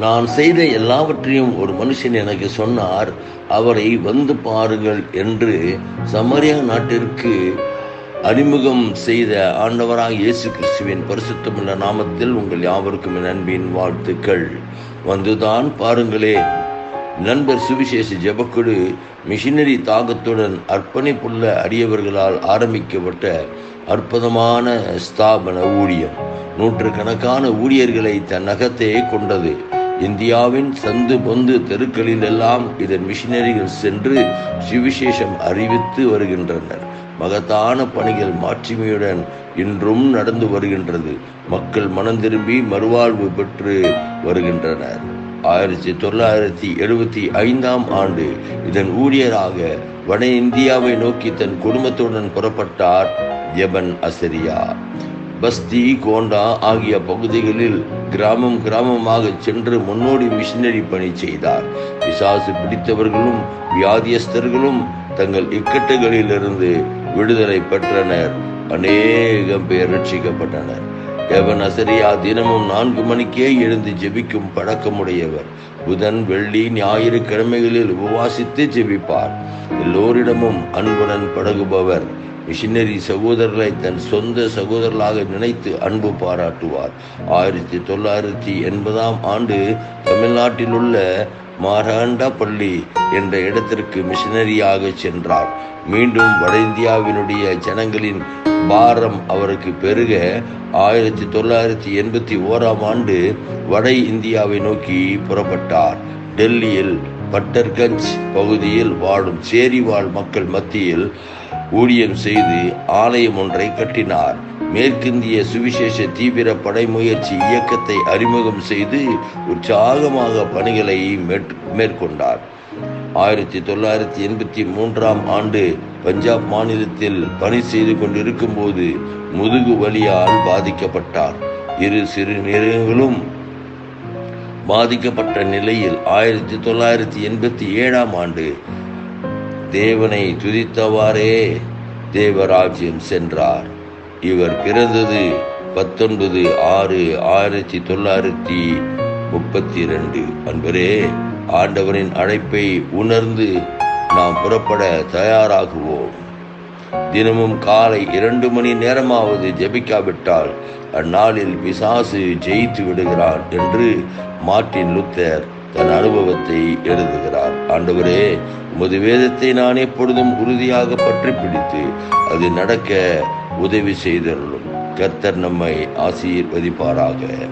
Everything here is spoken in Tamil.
நான் செய்த எல்லாவற்றையும் ஒரு மனுஷன் எனக்கு சொன்னார் அவரை வந்து பாருங்கள் என்று சமரியா நாட்டிற்கு அறிமுகம் செய்த ஆண்டவராக இயேசு கிறிஸ்துவின் பரிசுத்தமுள்ள நாமத்தில் உங்கள் யாவருக்கும் நண்பின் வாழ்த்துக்கள். வந்துதான் பாருங்களே நண்பர் சுவிசேஷ ஜபக்குழு மிஷினரி தாகத்துடன் அர்ப்பணிப்புள்ள அடியவர்களால் ஆரம்பிக்கப்பட்ட அற்புதமான ஸ்தாபன ஊழியம். நூற்றுக்கணக்கான ஊழியர்களை தன் நகத்தையே கொண்டது. இந்தியாவின் சந்து பொந்து தெருக்களில் எல்லாம் இதன் மிஷினரிகள் சென்று சுவிசேஷம் அறிவித்து வருகின்றனர். மகத்தான பணிகள் மாட்சிமையுடன் இன்றும் நடந்து வருகின்றது. மக்கள் மனம் திரும்பி மறுவாழ்வு பெற்று வருகின்றனர். ஆயிரத்தி தொள்ளாயிரத்தி எழுபத்தி ஐந்தாம் ஆண்டு இதன் ஊழியராக வட இந்தியாவை நோக்கி தன் குடும்பத்துடன் புறப்பட்டார் ஜெபன் அசரியா. பஸ்தி கோண்டா ஆகிய பகுதிகளில் கிராமம் கிராமமாக சென்று முன்னோடி மிஷினரி பணி செய்தார். பிசாசு பிடித்தவர்களும் வியாதியஸ்தர்களும் தங்கள் இக்கட்டுகளிலிருந்து விடுதலை பெற்றனர். அநேகம் பேர் ரட்சிக்கப்பட்டனர். எவன் அசரியா தினமும் நான்கு மணிக்கே எழுந்து ஜெபிக்கும் பழக்கமுடையவர் புதன் வெள்ளி ஞாயிறு கிழமைகளில் உபவாசித்து ஜெபிப்பார். எல்லோரிடமும் அன்புடன் பழகுபவர் மிஷினரி சகோதரர்களை தன் சொந்த சகோதரர்களாக நினைத்து அன்பு பாராட்டுவார். ஆயிரத்தி தொள்ளாயிரத்தி எண்பதாம் ஆண்டு தமிழ்நாட்டில் உள்ள மாராண்டப்பள்ளி என்ற இடத்திற்கு மிஷினரியாக சென்றார். மீண்டும் வட இந்தியாவினுடைய ஜனங்களின் பாரம் அவருக்கு பெருக ஆயிரத்தி தொள்ளாயிரத்தி எண்பத்தி ஓராம் ஆண்டு வட இந்தியாவை நோக்கி புறப்பட்டார். டெல்லியில் பட்டர்கஞ்ச் பகுதியில் வாழும் சேரிவாழ் மக்கள் மத்தியில் ஊழியம் செய்து ஆலயம் ஒன்றை கட்டினார். மேற்கிந்திய சுவிசேஷ தீவிர படை முயற்சி இயக்கத்தை அறிமுகம் செய்து உற்சாகமாக பணிகளை மேற்கொண்டார். ஆயிரத்தி தொள்ளாயிரத்தி எண்பத்தி மூன்றாம் ஆண்டு பஞ்சாப் மாநிலத்தில் பணி செய்து கொண்டிருக்கும் போது முதுகு வலியால் பாதிக்கப்பட்டார். இரு சிறு சிறுநீரகங்களும் பாதிக்கப்பட்ட நிலையில் ஆயிரத்தி தொள்ளாயிரத்தி எண்பத்தி ஏழாம் ஆண்டு தேவனை துதித்தவாறே தேவராஜ்யம் சென்றார். இவர் பிறந்தது பத்தொன்பது ஆறு ஆயிரத்தி தொள்ளாயிரத்தி முப்பத்தி ரெண்டு அன்பரே ஆண்டவரின் அழைப்பை உணர்ந்து நாம் புறப்பட தயாராகுவோம். தினமும் காலை இரண்டு மணி நேரமாவது ஜெபிக்காவிட்டால் அந்நாளில் பிசாசு ஜெயித்து விடுகிறார் என்று மார்ட்டின் லுத்தர் தன் அனுபவத்தை எழுதுகிறார். ஆண்டவரே உமது வேதத்தை நான் எப்பொழுதும் உறுதியாக பற்றி பிடித்து அது நடக்க உதவி செய்தருளும். கர்த்தர் நம்மை ஆசீர்வதிப்பாராக.